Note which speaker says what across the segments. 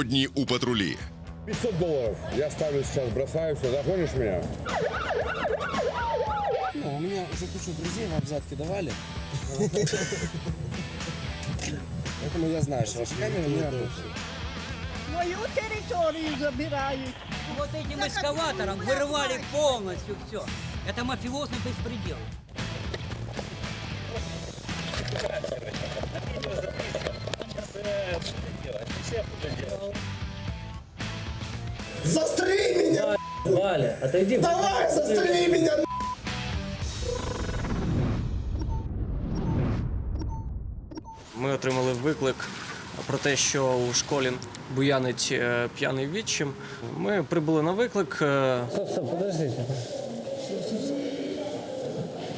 Speaker 1: Сьогодні у патрулі
Speaker 2: 500 долларов. Я ставлю сейчас, бросаю все. Загонишь меня?
Speaker 3: Ну, у меня уже кучу друзей вам взятки давали. Поэтому я знаю, что ваши камеры не работают.
Speaker 4: Мою територію забирають.
Speaker 5: Вот этим эскаватором вырывали полностью все. Это мафиозный беспредел.
Speaker 6: Застрель меня!
Speaker 7: Валя, отойди.
Speaker 6: Давай, застрели меня!
Speaker 7: Ми отримали виклик про те, що у школі буянить е, п'яний відчим. Ми прибули на виклик. е,
Speaker 8: Стоп, стоп, подождите.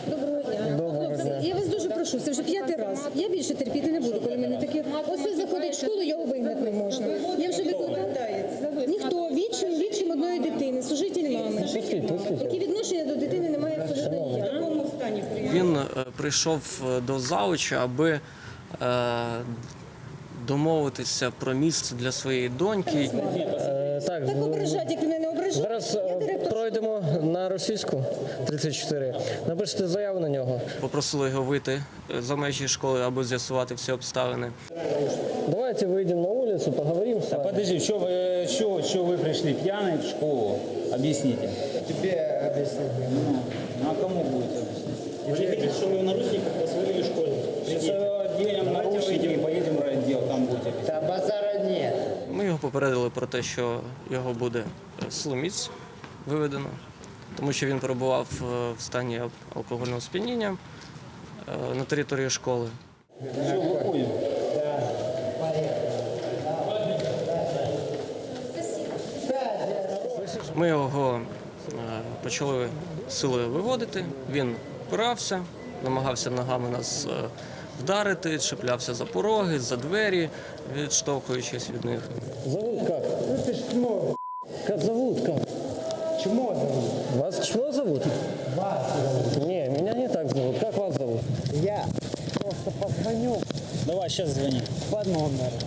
Speaker 9: Доброго дня. Хлопці, я вас дуже прошу, це вже п'ятий раз. Я більше терпіти не буду, коли мене такі. Оце заходить в школу, його вигнати не можна. Я вже викликаю. Ніхто відчим, відчим одної дитини, служитель мами. Які відношення до дитини немає абсолютно ніякого.
Speaker 7: Він е, прийшов е, до зауча, аби е, домовитися про місце для своєї доньки.
Speaker 8: Е, так,
Speaker 9: Так ображать, як мене не ображають.
Speaker 8: зараз
Speaker 9: Я
Speaker 8: е,
Speaker 9: директор.
Speaker 8: пройдемо на російську 34. Напишете заяву на нього.
Speaker 7: Попросили його вийти е, за межі школи, аби з'ясувати всі обставини.
Speaker 8: Давайте выйдем на улицу, поговорим с вами.
Speaker 10: Подожди, что вы, что, что вы пришли пьяные в школу? Объясните.
Speaker 6: Тебе объяснить.
Speaker 10: Ну а кому будете объяснять?
Speaker 7: Вы видите, что вы в наручниках посвалили в школе.
Speaker 10: Сейчас оденем наручники и поедем в райотдел, там будете объяснять.
Speaker 6: Да базара нет.
Speaker 7: Ми його попередили про те, що його буде е, силоміць виведено, тому що він перебував е, в стані ал- алкогольного сп'яніння е, на території школи.
Speaker 10: Все, выходим.
Speaker 7: Ми його е, почали силою виводити. Він опирався, намагався ногами нас е, вдарити, чіплявся за пороги, за двері, відштовхуючись від них.
Speaker 8: Зовут как?
Speaker 6: Ну ты ж чмо,
Speaker 8: Как зовут? Как?
Speaker 6: чмо зовут.
Speaker 8: Вас Чмо зовут?
Speaker 6: Вас зовут.
Speaker 8: Не, меня не так зовут. Как вас зовут?
Speaker 6: Я просто позвоню
Speaker 10: Давай, сейчас звони.
Speaker 6: по номеру.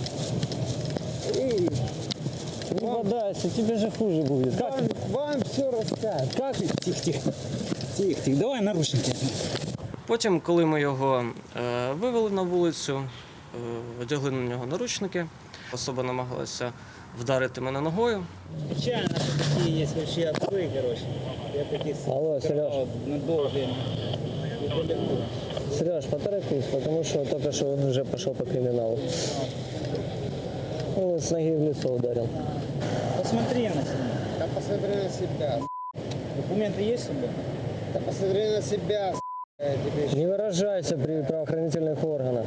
Speaker 6: И
Speaker 8: Не бодайся, тебе же хуже будет. Как?
Speaker 6: вам, вам все расскажут.
Speaker 8: Как?
Speaker 10: Тихо, Тихо, тихо. Давай наручники.
Speaker 7: Потім, коли ми його е, вивели на вулицю, е, одягли на нього наручники, особа намагалася вдарити мене ногою.
Speaker 10: Печально, что такие есть вообще отцы, короче. Я таких
Speaker 8: Алло, Сереж. Сереж, поторопись, потому что только что он уже пошел по криминалу. Он с ноги в лицо ударил.
Speaker 10: Посмотри на себя.
Speaker 6: Да посмотри на себя.
Speaker 10: Документы есть с собой?
Speaker 6: Да посмотри на себя. Я тебе
Speaker 8: Не выражайся при правоохранительных органах.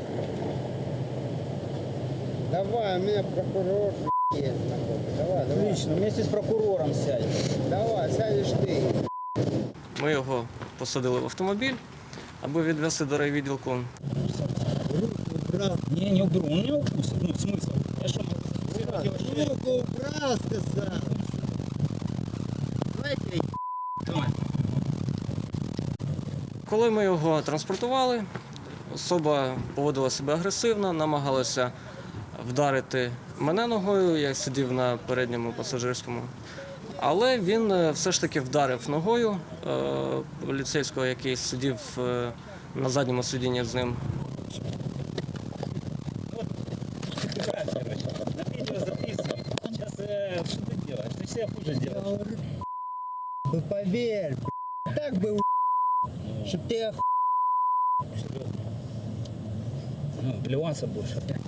Speaker 6: Давай, у меня прокурор есть. находится. Давай, давай.
Speaker 10: Отлично, вместе с прокурором сядь.
Speaker 6: Давай, сядешь ты.
Speaker 7: Ми його посадили в автомобіль, аби відвезти до райвідділку.
Speaker 10: Не, не уберу, он не укусит. Ну, смысл? Я что,
Speaker 6: Руку убрал, сказал. Давайте
Speaker 7: Коли ми його транспортували, особа поводила себе агресивно, намагалася вдарити мене ногою, я сидів на передньому пасажирському. Але він е, все ж таки вдарив ногою е, поліцейського, який сидів е, на задньому сидінні з ним.
Speaker 10: на видео записывай. Сейчас, э, что ты делаешь? Ты себя хуже делаешь.
Speaker 6: Ну поверь, так бы Чтоб ты ох... Серьезно.
Speaker 10: Ну, плеваться будешь опять.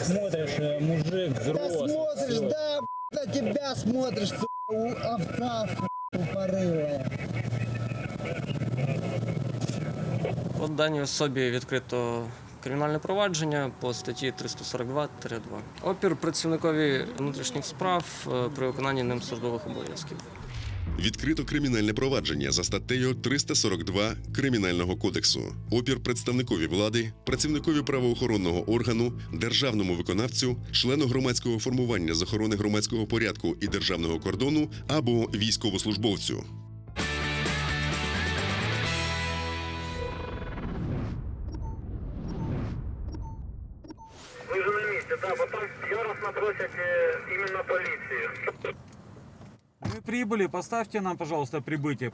Speaker 10: Смотришь, э, мужик взрослый.
Speaker 6: Да смотришь,
Speaker 10: взрослый.
Speaker 6: да, на тебя смотришь, сука, овца,
Speaker 7: сука. От даній особі відкрито кримінальне провадження по статті 342-2. Опір працівникові внутрішніх справ е, при виконанні ним службових обов'язків.
Speaker 1: Відкрито кримінальне провадження за статтею 342 Кримінального кодексу. Опір представникові влади, працівникові правоохоронного органу, державному виконавцю, члену громадського формування з охорони громадського порядку і державного кордону або військовослужбовцю.
Speaker 10: Же на месте, да, потом яростно просят именно полицию
Speaker 11: Мы прибыли, поставьте нам, пожалуйста, прибытие.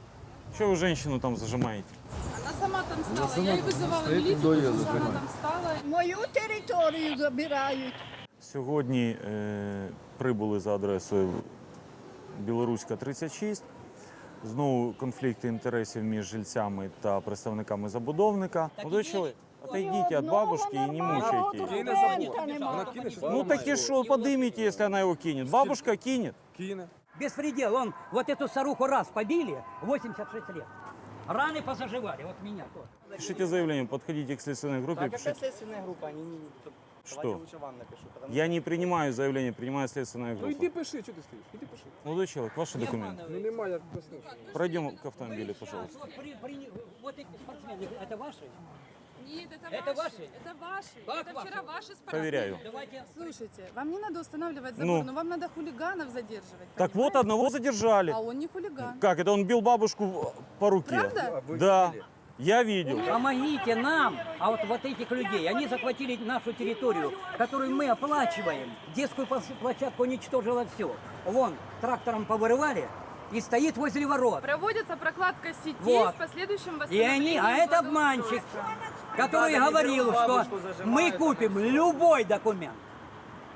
Speaker 11: Что вы женщину там зажимаете?
Speaker 4: Она сама там стала. Я її визивала міліцію, тому що вона там стала. Мою територію забирають.
Speaker 11: Сьогодні е, прибули за адресою Білоруська 36. Знову конфлікти інтересів між жильцями та представниками забудовника. Молодой чоловік, отойдіть від бабушки і не мучайте її. Ну так и что, подымите, если она его кинет. Бабушка кинет.
Speaker 5: Беспредел. Он вот эту старуху раз побили, 86 лет. Раны позаживали, вот меня тоже.
Speaker 11: Пишите заявление, подходите к следственной группе. пишите.
Speaker 3: следственная группа? Не, не, не.
Speaker 11: Что?
Speaker 3: лучше вам напишу. Потому...
Speaker 11: Я не принимаю заявление, принимаю следственная группа.
Speaker 2: пиши, що ти стоїш? Іди пиши.
Speaker 11: Молодой человек, ваши документы.
Speaker 2: Ну немає доснув.
Speaker 11: Пройдем к автомобилю, пожалуйста.
Speaker 5: Вот, при- при- вот эти спортсмены, это ваши?
Speaker 4: Нет, это,
Speaker 5: Это
Speaker 4: ваши.
Speaker 5: ваши?
Speaker 4: Это ваши.
Speaker 5: Как
Speaker 4: это
Speaker 5: ваши?
Speaker 4: вчера ваши спортсмены.
Speaker 11: Проверяю.
Speaker 5: Давайте.
Speaker 4: Слушайте, вам не надо устанавливать забор,
Speaker 11: Ну.
Speaker 4: но вам надо хулиганов задерживать.
Speaker 11: Так вот, одного задержали.
Speaker 4: А он не хулиган.
Speaker 11: Как, это он бил бабушку по руке?
Speaker 4: Правда?
Speaker 11: Да, я видел.
Speaker 5: Помогите нам, а вот, вот этих людей, они захватили нашу территорию, которую мы оплачиваем. Детскую площадку уничтожило все. Вон, трактором повырывали и стоит возле ворот.
Speaker 4: Проводится прокладка сетей
Speaker 5: Вот.
Speaker 4: с последующим
Speaker 5: И
Speaker 4: восстановлением
Speaker 5: они, а это обманщик, который говорил, что мы купим любой документ.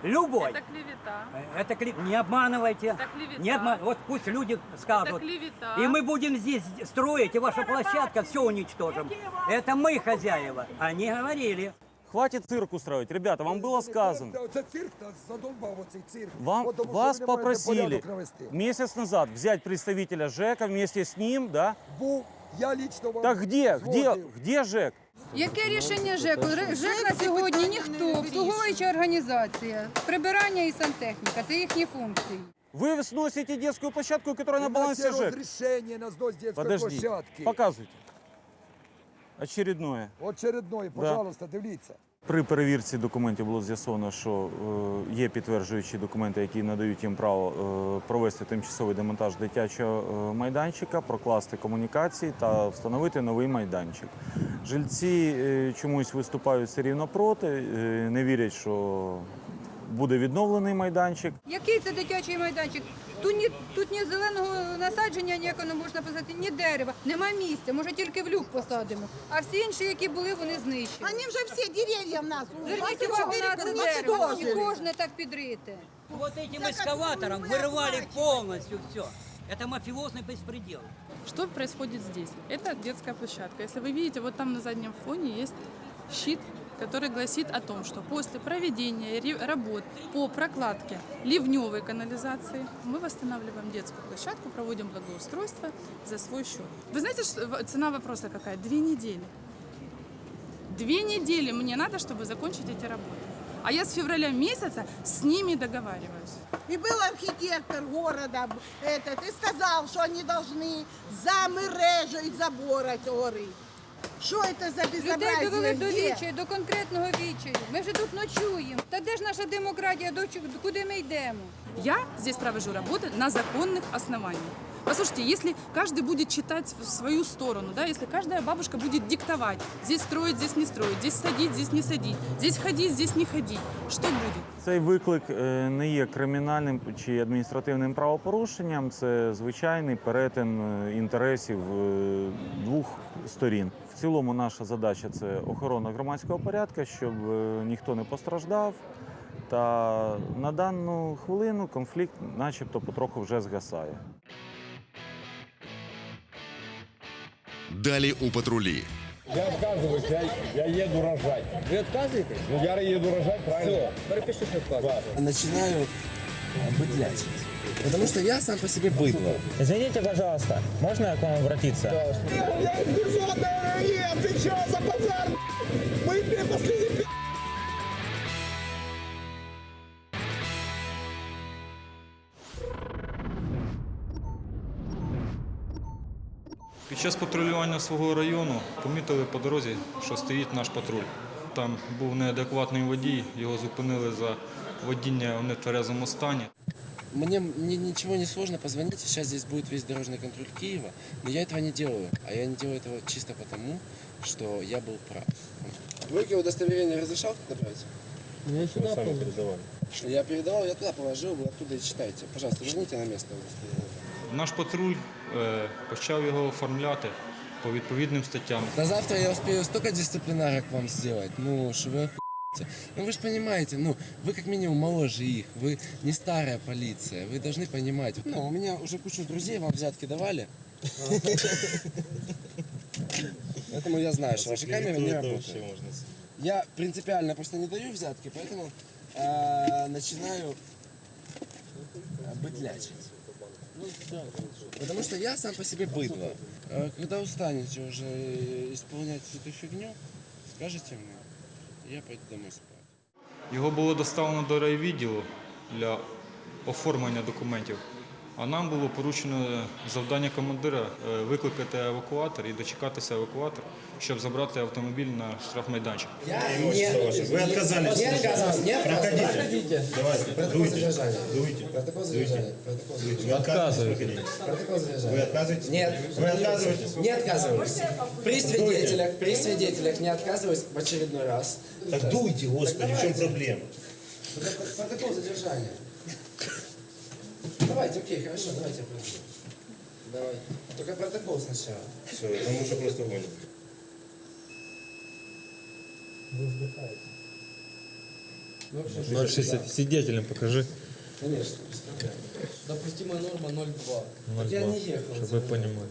Speaker 5: Любой.
Speaker 4: Это клевета.
Speaker 5: Это кли- не обманывайте.
Speaker 4: Это клевета.
Speaker 5: Не обман- Вот пусть люди
Speaker 4: Это
Speaker 5: скажут.
Speaker 4: клевета.
Speaker 5: И мы будем здесь строить, и ваша площадка все уничтожим. Это мы хозяева. Они говорили.
Speaker 11: Хватит цирк устраивать. Ребята, вам было сказано.
Speaker 2: Оце цирк та задовбав оцей цирк.
Speaker 11: Вам,
Speaker 2: От тому, що
Speaker 11: вас
Speaker 2: ви не можете
Speaker 11: попросили
Speaker 2: порядок навести.
Speaker 11: месяц назад взять представителя ЖЭКа вместе с ним, да?
Speaker 2: Був, я лично вам
Speaker 11: Так где, где,
Speaker 2: згодив.
Speaker 11: где ЖЭК?
Speaker 9: Яке рішення ЖЕКу? Ре- ЖЕК на сьогодні ніхто, обслуговуюча організація, прибирання і сантехніка це їхні функції.
Speaker 11: Вы сносите детскую площадку, которая на
Speaker 2: У нас
Speaker 11: балансе
Speaker 2: є
Speaker 11: ЖЭК.
Speaker 2: розрішення на знос дитячої
Speaker 11: Подожди,
Speaker 2: площадки.
Speaker 11: показывайте. Очередное.
Speaker 2: Очередної, пожалуйста, дивіться.
Speaker 11: При перевірці документів було з'ясовано, що е, є підтверджуючі документи, які надають їм право е, провести тимчасовий демонтаж дитячого е, майданчика, прокласти комунікації та встановити новий майданчик. Жильці е, чомусь виступають все рівно проти, е, не вірять, що буде відновлений майданчик.
Speaker 9: Який це дитячий майданчик? Тут ні, тут ні зеленого насадження ніякого не можна посадити, ні дерева, нема місця, може тільки в люк посадимо. А всі інші, які були, вони знищені.
Speaker 6: Они вже всі дерев'я в нас.
Speaker 9: Зверніть увагу на це дерево, і кожне так підрите.
Speaker 5: Вот этим эскаватором вырывали полностью все. Это мафиозный беспредел.
Speaker 4: Что происходит здесь? Это детская площадка. Если вы видите, вот там на заднем фоне есть щит, который гласит о том, что после проведения работ по прокладке ливневой канализации мы восстанавливаем детскую площадку, проводим благоустройство за свой счет. Вы знаете, что цена вопроса какая? Две недели. Две недели мне надо, чтобы закончить эти работы. А я с февраля месяца с ними договариваюсь.
Speaker 6: И был архитектор города этот, и сказал, что они должны за мережею забора горы. Что это за
Speaker 9: Людей
Speaker 6: безобразие?
Speaker 9: довели до
Speaker 6: Где?
Speaker 9: вічаю, до конкретного вічаю. Ми вже тут ночуємо. Та де ж наша демократія? До чу- куди ми йдемо?
Speaker 4: Я здесь провожу работы на законных основаниях. Послушайте, если каждый будет читать в свою сторону, да, если каждая бабушка будет диктовать, здесь строить, здесь не строить, здесь садить, здесь не садить, здесь ходить, здесь не ходить, что будет?
Speaker 11: Цей виклик е, не є кримінальним чи адміністративним правопорушенням. Це звичайний перетин е, інтересів е, двох сторін. В цілому, наша задача це охорона громадського порядку, щоб е, ніхто не постраждав. Та на дану хвилину конфлікт, начебто, потроху вже згасає.
Speaker 1: Далі у патрулі.
Speaker 2: Я відказуюсь, я, я їду рожать.
Speaker 3: Ви відказуєте?
Speaker 2: Ну я їду рожать, правильно?
Speaker 3: Перепишіть відказ. Починаю быдлячить. Потому что я сам по себе быдло.
Speaker 10: Извините, пожалуйста, можно я к вам обратиться?
Speaker 12: Під час патрулювання свого району помітили по дорозі, що стоїть наш патруль. Там був неадекватний водій, його зупинили за водіння в нетверезому стані.
Speaker 3: Мне, мне ничего не сложно, позвоните, сейчас здесь будет весь дорожный контроль Киева, но я этого не делаю. А я не делаю этого чисто потому, что я был прав. Вы удостоверение разрешал направить?
Speaker 8: Я сюди передавав.
Speaker 3: Я передавал, я туда положил, вы оттуда и читайте. Пожалуйста, верните на место удостоверение.
Speaker 12: Наш патруль е, почав його оформляти по відповідним статтям.
Speaker 3: На завтра я успею столько дисциплинарок вам сделать, ну, что вы охуете. Ну, вы же понимаете, ну, вы как минимум моложе их, вы не старая полиция, вы должны понимать. Ну, у меня уже кучу друзей вам взятки давали. Поэтому я знаю, что ваши камеры не работают. Я принципиально просто не даю взятки, поэтому э, начинаю э, быдлячить. Потому что я сам по себе быдло. А Когда устанете уже исполнять эту фигню, скажите мне, я пойду домой спати.
Speaker 12: Його було доставлено до райвідділу для оформлення документів. А нам було поручено завдання командира е, викликати евакуатор і дочекатися евакуатор, щоб забрати автомобіль на штрафмайданчик.
Speaker 10: Вы отказались.
Speaker 3: Не отказываюсь, не отказываюсь.
Speaker 10: Проходите. Давайте,
Speaker 3: Протокол
Speaker 10: дуйте.
Speaker 3: задержания.
Speaker 10: Дуйте.
Speaker 3: Протокол задержания. Протокол задержания.
Speaker 10: Вы отказываетесь.
Speaker 3: Протокол
Speaker 10: Вы
Speaker 3: задержания.
Speaker 10: отказываетесь?
Speaker 3: Нет.
Speaker 10: Вы отказываетесь?
Speaker 3: Не отказываюсь. При свидетелях, при свидетелях не отказываюсь в очередной раз.
Speaker 10: Так дуйте, господи, в чем проблема?
Speaker 3: Протокол- Протокол задержания. Давайте, окей, хорошо, давайте я пройду. Давай. Только протокол сначала.
Speaker 10: Все, там уже просто гонит.
Speaker 3: Ну, вообще,
Speaker 8: Свидетелям покажи.
Speaker 3: Конечно. Допустимая норма 0,2. Я не ехал.
Speaker 8: Щоб ви понімали.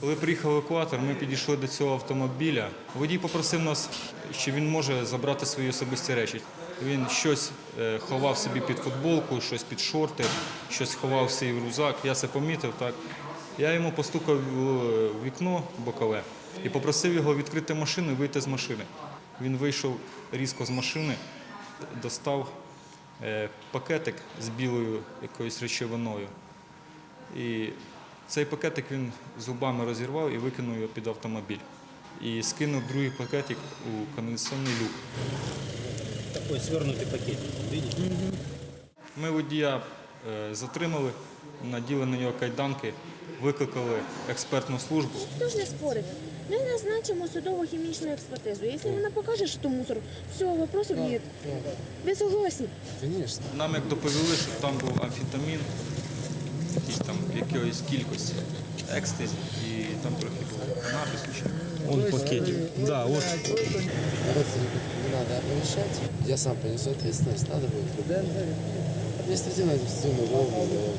Speaker 12: Коли приїхав евакуатор, ми підійшли до цього автомобіля. Водій попросив нас, що він може забрати свої особисті речі. Він щось е, ховав собі під футболку, щось під шорти, щось ховав свій рюкзак. Я це помітив. Так. Я йому постукав в вікно бокове і попросив його відкрити машину і вийти з машини. Він вийшов різко з машини, достав е, пакетик з білою якоюсь речовиною. І цей пакетик він зубами розірвав і викинув його під автомобіль. І скинув другий пакетик у каналізаційний люк.
Speaker 10: Такой свернутый пакет. Видите?
Speaker 12: Ми водія е, затримали, наділи на нього кайданки, викликали експертну службу.
Speaker 9: Хто ж не спорить? Ми назначимо судово-хімічну експертизу. Якщо вона покаже, що то мусор, все, вопросів нет. Ви согласні?
Speaker 3: Конечно.
Speaker 12: Нам як доповіли, що там був амфетамін, якийсь там якоїсь кількості, екстазі, і там трохи було канабісу.
Speaker 8: Он пакетик. Да, вот.
Speaker 3: Родственников не надо оповещать. Я сам понесу ответственность. Надо будет. Административно, административную голову.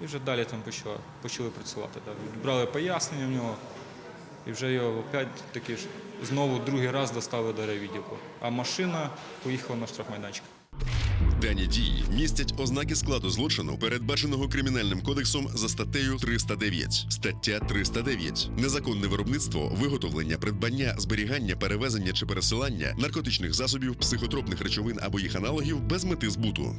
Speaker 12: І вже далі там почали, почали працювати. Так. Брали пояснення в нього, і вже його опять таки ж знову другий раз доставили до райвідділку. А машина поїхала на штрафмайданчик.
Speaker 1: Дані дії містять ознаки складу злочину, передбаченого кримінальним кодексом за статтею 309. Стаття 309. Незаконне виробництво, виготовлення, придбання, зберігання, перевезення чи пересилання наркотичних засобів, психотропних речовин або їх аналогів без мети збуту.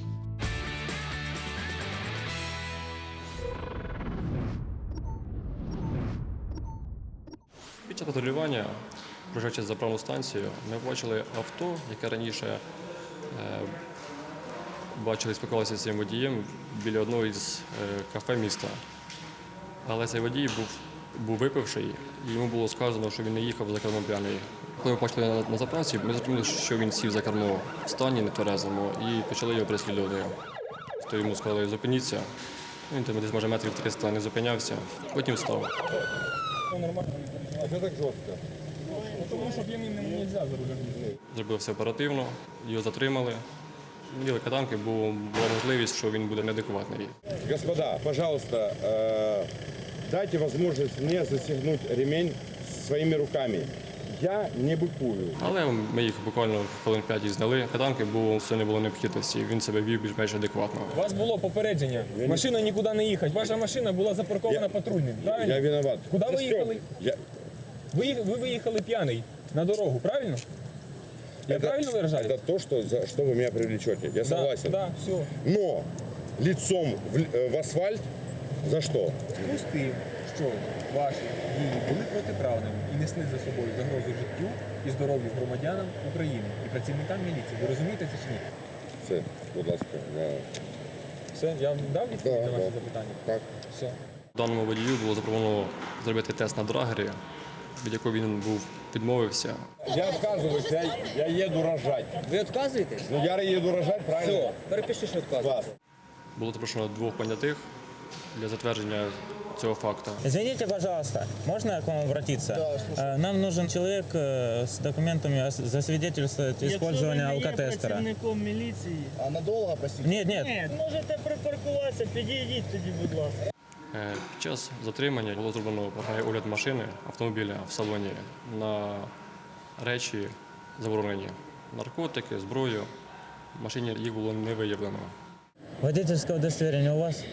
Speaker 13: Під час патрулювання, проїжджаючи заправну станцію, ми побачили авто, яке раніше е, бачили, спілкувалося з цим водієм біля одного із е, кафе міста. Але цей водій був, був випивший, і йому було сказано, що він не їхав за кермом п'яний. Коли ми побачили на, на заправці, ми зрозуміли, що він сів за кермо в стані нетверезому і почали його переслідувати. То йому сказали, зупиніться. Він там десь може метрів 300 не зупинявся, потім встав. Зробив все оперативно, його затримали Діли катанки, бо була можливість, що він буде неадекватний.
Speaker 2: Господа, пожалуйста, э, дайте возможность мне застегнуть ремень своими руками. Я не быкую.
Speaker 13: Але ми їх буквально хвилин 5 зняли. Катанки було все не було необхідності. Він себе вів більш-менш адекватно.
Speaker 10: У вас було попередження. Машина нікуди не їхати. Ваша машина була запаркована патрульним. Правильно?
Speaker 2: Я виноват.
Speaker 10: Куда вы
Speaker 2: Застёл.
Speaker 10: ехали?
Speaker 2: Я...
Speaker 10: Ви, їх- ви виїхали п'яний на дорогу, правильно? Я
Speaker 2: Это-
Speaker 10: правильно выражаюсь?
Speaker 2: Это то, что, за что вы меня привлечете. Я
Speaker 10: Да,
Speaker 2: согласен.
Speaker 10: да, все.
Speaker 2: Но лицом в, л- э, в асфальт за что?
Speaker 10: З тим, що ваші дії були протиправними і несли за собою загрозу життю і здоров'ю громадянам України і працівникам міліції. Ви розумієте це чи ні?
Speaker 2: Це, будь ласка, на...
Speaker 10: Все, я вам дав відповідь
Speaker 2: Да,
Speaker 10: на ваше
Speaker 2: да.
Speaker 10: запитання?
Speaker 2: Так.
Speaker 10: Все.
Speaker 13: Даному водію було запропоновано зробити тест на драгері, від якого він був відмовився.
Speaker 2: Я отказываюсь, я, я еду рожать.
Speaker 5: Ви відказуєтесь?
Speaker 2: Ну я еду рожать, правильно?
Speaker 5: Все, перепиши, що відказуєтесь.
Speaker 2: Класс.
Speaker 13: Було запрошено двох понятих для затвердження цього факту.
Speaker 10: Извините, пожалуйста, можно я к вам обратиться? Э, Нам нужен человек э, с документами ос- засвидетельствовать использование алкотестера.
Speaker 14: працівником міліції.
Speaker 10: А надолго, простите? Нет, нет.
Speaker 14: Ні, можете припаркуватися, підійдіть тоді, будь ласка.
Speaker 13: Е, Під час затримання було зроблено попередній огляд машини, автомобіля в салоні на речі заборонені. Наркотики, зброю. В машині їх було не виявлено.
Speaker 10: Водительское удостоверение у вас?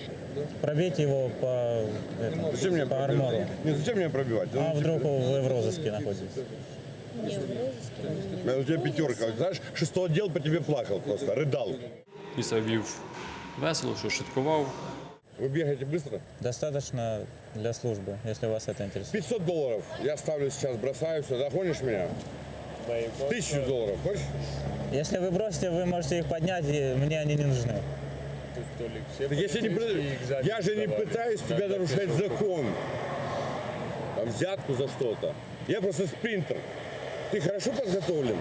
Speaker 10: Пробейте его по, это,
Speaker 2: Зачем мне
Speaker 10: по
Speaker 2: пробивать?
Speaker 10: армору.
Speaker 2: Нет, зачем меня пробивать?
Speaker 10: А вдруг вы в розыске находитесь?
Speaker 2: У тебя пятерка. Знаешь, шестой отдел по тебе плакал просто, рыдал.
Speaker 13: Він себе вів весело, що шуткував.
Speaker 2: Вы бегаете быстро?
Speaker 10: Достаточно для службы, если вас это интересует.
Speaker 2: 500 долларов. Я ставлю сейчас, бросаю все. Догонишь меня? Тысячу долларов. Хочешь?
Speaker 10: Если вы бросите, вы можете их поднять, и мне они не нужны.
Speaker 2: Так если не Я же не пытаюсь тебя нарушать закон. Там, взятку за что-то. Я просто спринтер. Ты хорошо подготовлен?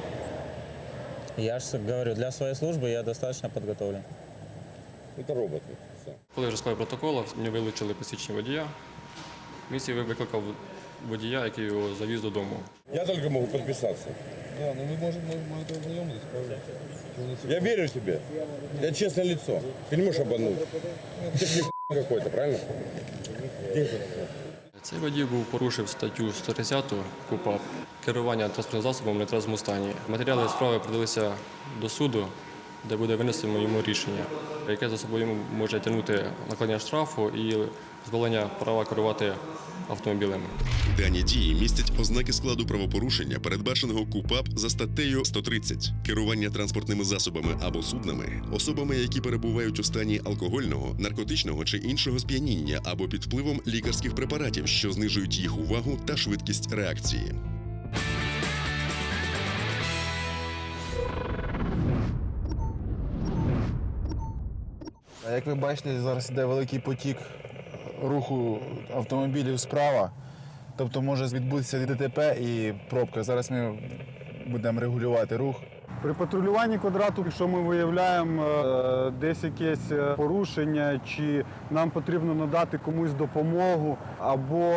Speaker 10: Я же говорю, для своей службы я достаточно подготовлен.
Speaker 2: Это роботы. Всё.
Speaker 13: Коли вже склав протокол, мені вилучили посвідчення водія. Місії викликав водія, який його завіз додому.
Speaker 2: Я только могу подписаться. Я верю тебе. Я честное лицо. Ты не можешь обмануть. Ты ж не какой-то, правильно?
Speaker 13: Цей водій був порушив статтю 130 КУПАП керування транспортним засобом в нетрезвому стані. Матеріали справи передалися до суду, де буде винесено йому рішення, яке за собою може тягнути накладення штрафу і позбавлення права керувати автомобілем.
Speaker 1: Дані дії містять ознаки складу правопорушення, передбаченого КУПАП за статтею 130 керування транспортними засобами або суднами, особами, які перебувають у стані алкогольного, наркотичного чи іншого сп'яніння або під впливом лікарських препаратів, що знижують їх увагу та швидкість реакції.
Speaker 15: Як ви бачите, зараз йде великий потік руху автомобілів справа. Тобто може відбутися ДТП і пробка. Зараз ми будемо регулювати рух.
Speaker 16: При патрулюванні квадрату, якщо ми виявляємо е, десь якесь е, порушення, чи нам потрібно надати комусь допомогу, або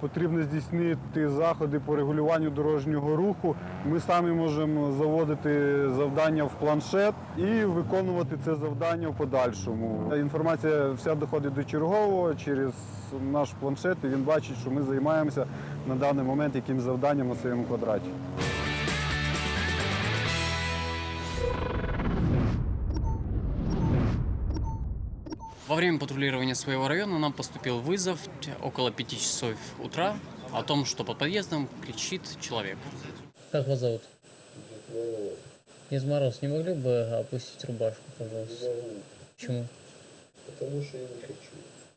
Speaker 16: потрібно здійснити заходи по регулюванню дорожнього руху, ми самі можемо заводити завдання в планшет і виконувати це завдання в подальшому. Інформація вся доходить до чергового через наш планшет, і він бачить, що ми займаємося на даний момент яким завданням на своєму квадраті.
Speaker 17: Во время патрулирования своего района нам поступил вызов около 5 часов утра о том, что под подъездом кричит человек.
Speaker 8: Как вас зовут? Из Мороз, не могли бы опустить рубашку, пожалуйста? Почему?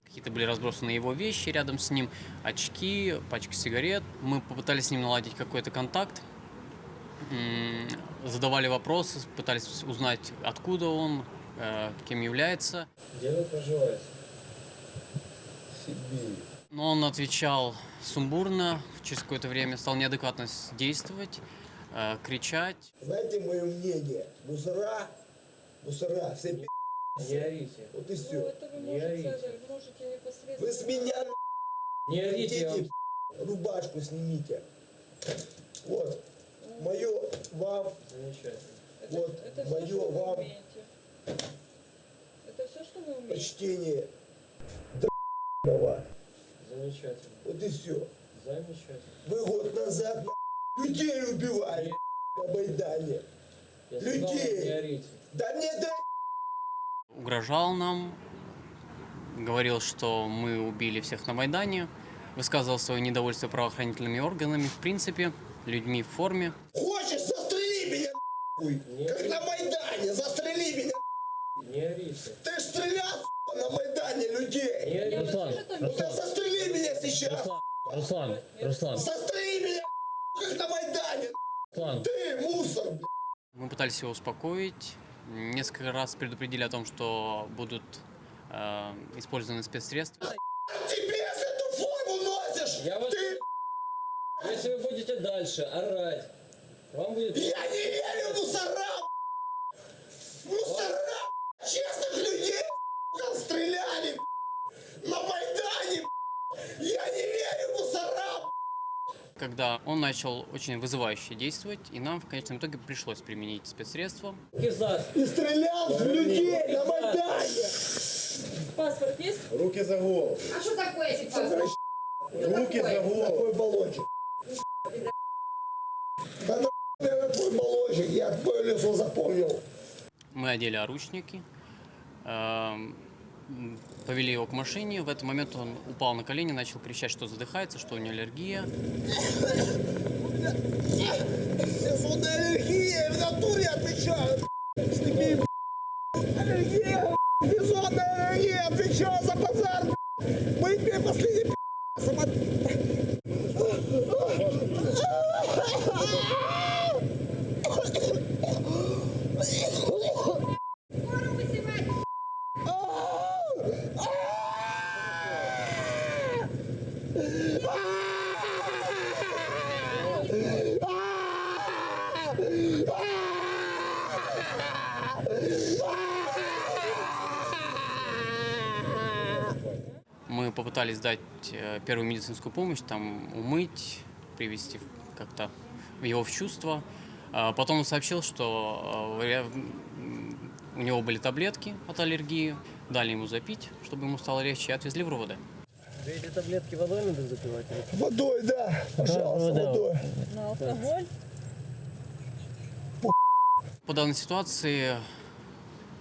Speaker 17: Какие-то были разбросаны его вещи рядом с ним, очки, пачка сигарет. Мы попытались с ним наладить какой-то контакт, задавали вопросы, пытались узнать, откуда он, кем является.
Speaker 14: Де ви проживаєте? Сибирь.
Speaker 17: Но он отвечал сумбурно, через какое-то время стал неадекватно действовать, э, кричать.
Speaker 14: Знаете мое мнение? Мусора, мусора, все пи***.
Speaker 8: Не орите.
Speaker 14: Вот и все.
Speaker 8: Не орите.
Speaker 14: Вы с меня
Speaker 8: Не орите, я
Speaker 14: хотите, рубашку снимите. Вот, мое вам,
Speaker 8: Замечательно.
Speaker 14: вот, мое вам
Speaker 4: Это все, что вы
Speaker 14: почтение. Да***ного.
Speaker 8: Замечательно.
Speaker 14: Вот и все.
Speaker 8: Замечательно.
Speaker 14: Вы год назад людей убивали на Майдане. Людей. Да мне дай
Speaker 17: Угрожал нам, говорил, что мы убили всех на Майдане, высказывал свое недовольство правоохранительными органами, в принципе, людьми в форме.
Speaker 14: Хочешь, застрели меня, нахуй. Как на сейчас.
Speaker 8: Руслан, Руслан,
Speaker 14: Застрели меня, как на Майдане.
Speaker 8: Руслан.
Speaker 14: Ты мусор.
Speaker 17: Мы пытались его успокоить, несколько раз предупредили о том, что будут э, использованы спецсредства.
Speaker 14: Тебе если эту форму носишь,
Speaker 8: Я вас-
Speaker 14: ты...
Speaker 8: Если вы будете дальше орать, вам будет...
Speaker 14: Я не верю мусорам! Мусора! Честных людей сука, стреляли на Майдане! Я не верю мусорам!
Speaker 17: Когда он начал очень вызывающе действовать, и нам в конечном итоге пришлось применить спецсредства.
Speaker 14: И стрелял в людей на Майдане!
Speaker 4: Паспорт есть?
Speaker 14: Руки за голову.
Speaker 9: А що таке, паспорт?
Speaker 14: Руки за голову. Такой баллончик. Да на такой баллончик, я твое лицо запомнил.
Speaker 17: Мы одели оружники, эм, повели его к машине. В этот момент он упал на колени, начал кричать, что задыхается, что у него аллергия.
Speaker 14: Аллергия, в натуре отвечаю. Мы
Speaker 17: попытались дать э, первую медицинскую помощь, там умыть, привести в- как-то его в чувство. А Потом он сообщил, что э, у него были таблетки от аллергии, дали ему запить, чтобы ему стало легче, и отвезли в РУВД.
Speaker 8: Эти таблетки водой надо запивать?
Speaker 14: Водой, да, пожалуйста,
Speaker 8: Да,
Speaker 14: водой.
Speaker 4: На алкоголь?
Speaker 17: По данной ситуации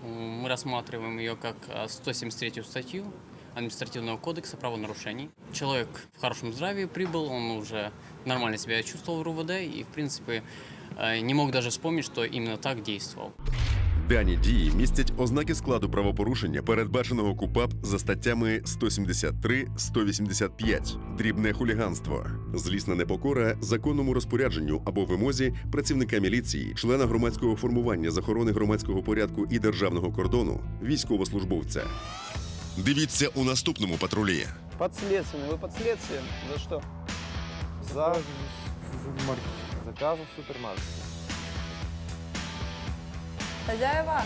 Speaker 17: мы рассматриваем ее как а, 173 статью административного кодекса правонарушений. Человек в хорошем здравии прибыл, он уже нормально себя чувствовал в РУВД и, в принципе, э, не мог даже вспомнить, что именно так действовал.
Speaker 1: Дані дії містять ознаки складу правопорушення, передбаченого КУПАП за статтями 173-185, дрібне хуліганство, злісна непокора законному розпорядженню або вимозі працівника міліції, члена громадського формування з охорони громадського порядку і державного кордону, військовослужбовця. Дивіться у наступному патрулі.
Speaker 18: Подследственный. Вы под следствием? За что? За заказы в супермаркете.
Speaker 4: Хозяева?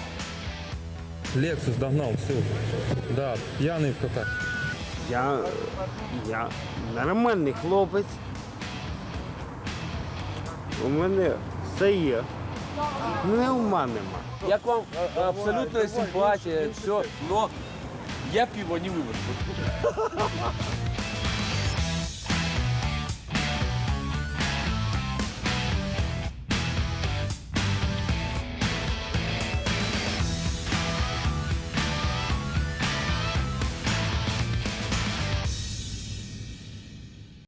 Speaker 10: Лексус догнал, все. Да, пьяный в каках.
Speaker 18: Я, я нормальний хлопець. У мене все є. Не ума нема.
Speaker 19: Я к вам э, абсолютная симпатия, все, но я пиво не вывожу.